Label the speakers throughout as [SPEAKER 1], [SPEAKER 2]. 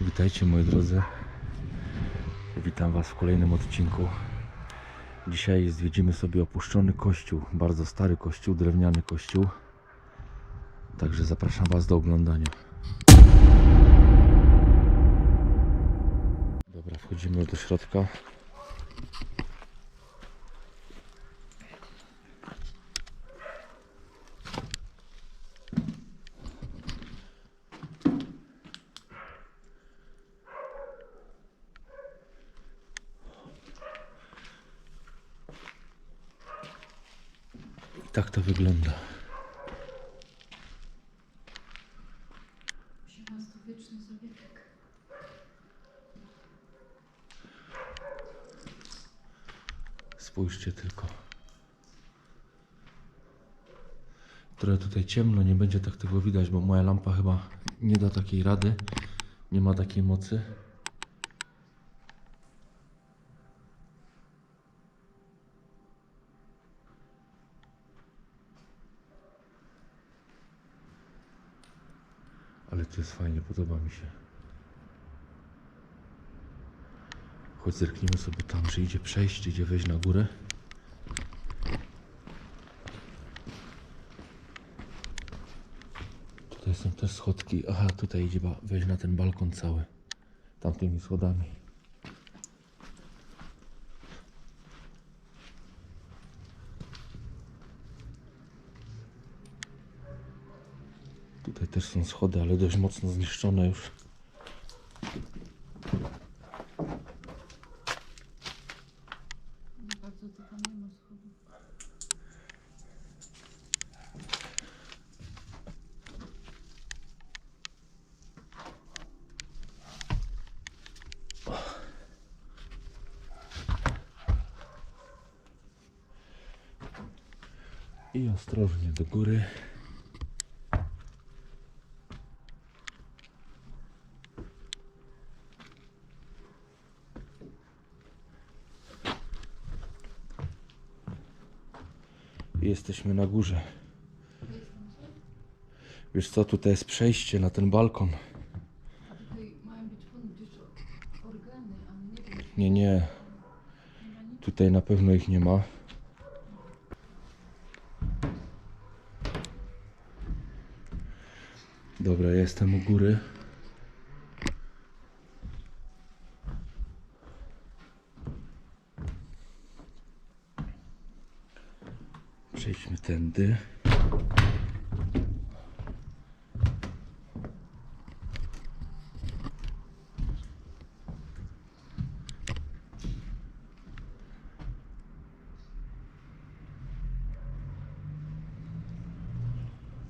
[SPEAKER 1] Witajcie moi drodzy. Witam Was w kolejnym odcinku. Dzisiaj zwiedzimy sobie opuszczony kościół, bardzo stary kościół, drewniany kościół. Także zapraszam Was do oglądania. Dobra, wchodzimy do środka. Tak to wygląda. Spójrzcie tylko. Trochę tutaj ciemno, nie będzie tak tego widać, bo moja lampa chyba nie da takiej rady. Nie ma takiej mocy. To jest fajnie, podoba mi się. Chodź zerknijmy sobie tam, czy idzie przejść, idzie wejść na górę. Tutaj są też schodki. Aha, tutaj idzie wejść na ten balkon cały. Tamtymi schodami. Tutaj też są schody, ale dość mocno zniszczone już. I ostrożnie do góry. Jesteśmy na górze. Wiesz co, tutaj jest przejście na ten balkon.
[SPEAKER 2] Nie
[SPEAKER 1] Nie. Tutaj na pewno ich nie ma. Dobra, jestem u góry. Tędy.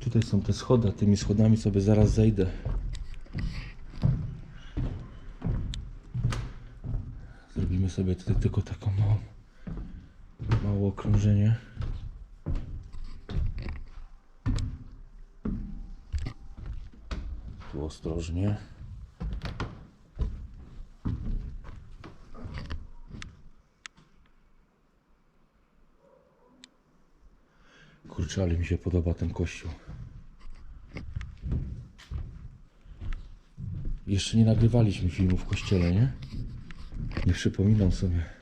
[SPEAKER 1] Tutaj są te schody, tymi schodami sobie zaraz zejdę. Zrobimy sobie tutaj tylko taką małą, małe okrążenie. Tu ostrożnie. Kurczę, ale mi się podoba ten kościół. Jeszcze nie nagrywaliśmy filmu w kościele, nie? Nie przypominam sobie.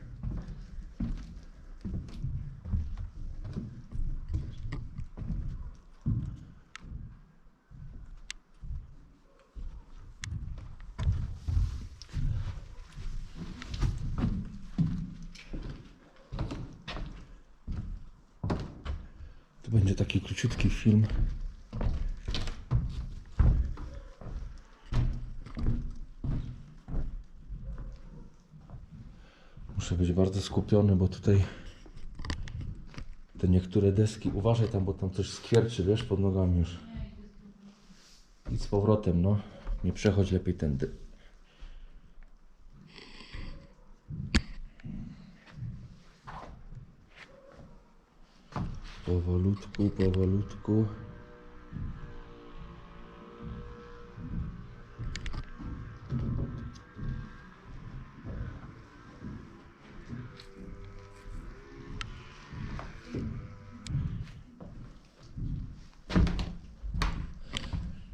[SPEAKER 1] To będzie taki króciutki film. Muszę być bardzo skupiony, bo tutaj te niektóre deski, uważaj tam, bo tam coś skwierczy, wiesz, pod nogami już. Idź z powrotem, no. Nie przechodź lepiej tędy. Powolutku, powolutku.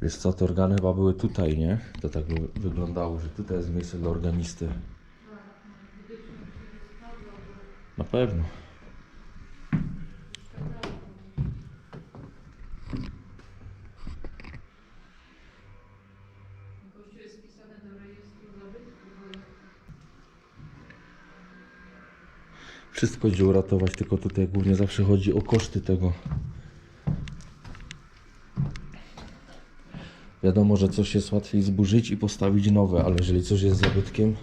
[SPEAKER 1] Wiesz co, te organy chyba były tutaj, nie? To tak wyglądało, że tutaj jest miejsce dla organisty. Na pewno.
[SPEAKER 2] Kościół jest wpisany do rejestru zabytków, bo
[SPEAKER 1] Wszystko idzie uratować, tylko tutaj głównie zawsze chodzi o koszty tego. Wiadomo, że coś jest łatwiej zburzyć i postawić nowe, ale jeżeli coś jest zabytkiem,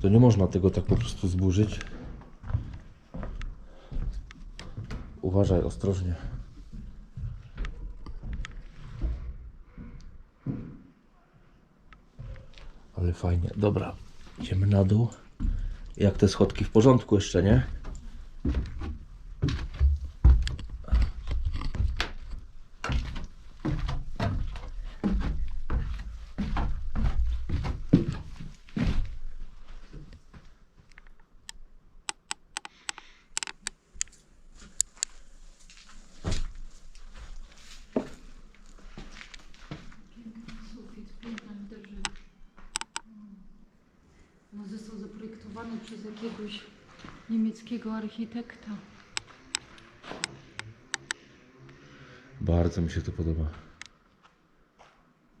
[SPEAKER 1] to nie można tego tak po prostu zburzyć. Uważaj ostrożnie. Ale fajnie. Dobra, idziemy na dół. Jak te schodki w porządku jeszcze, nie?
[SPEAKER 2] piękny sufit, piękna widać, że no, został przez jakiegoś niemieckiego architekta.
[SPEAKER 1] Bardzo mi się to podoba.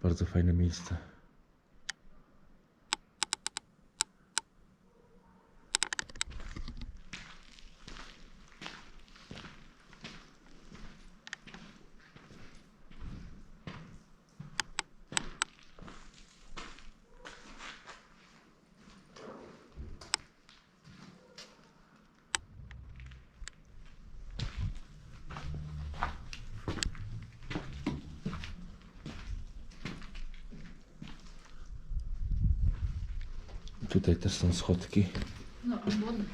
[SPEAKER 1] Bardzo fajne miejsce. Tutaj też są schodki
[SPEAKER 2] No, ambony.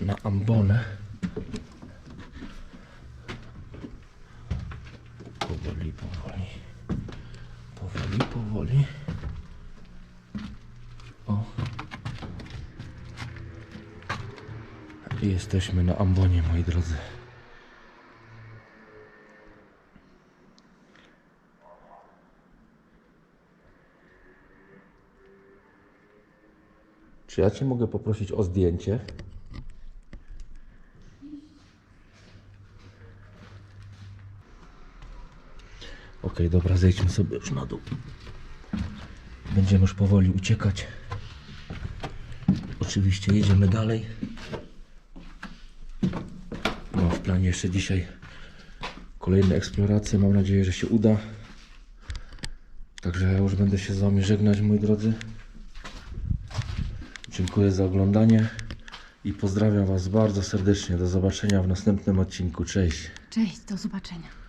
[SPEAKER 1] na ambonę. Powoli, powoli. Powoli, powoli. O. I jesteśmy na ambonie, moi drodzy. Czy ja Cię mogę poprosić o zdjęcie? Okej, dobra, zejdźmy sobie już na dół. Będziemy już powoli uciekać. Oczywiście jedziemy dalej. Mam w planie jeszcze dzisiaj kolejne eksploracje. Mam nadzieję, że się uda. Także ja już będę się z Wami żegnać, moi drodzy. Dziękuję za oglądanie i pozdrawiam Was bardzo serdecznie. Do zobaczenia w następnym odcinku. Cześć.
[SPEAKER 2] Cześć, do zobaczenia.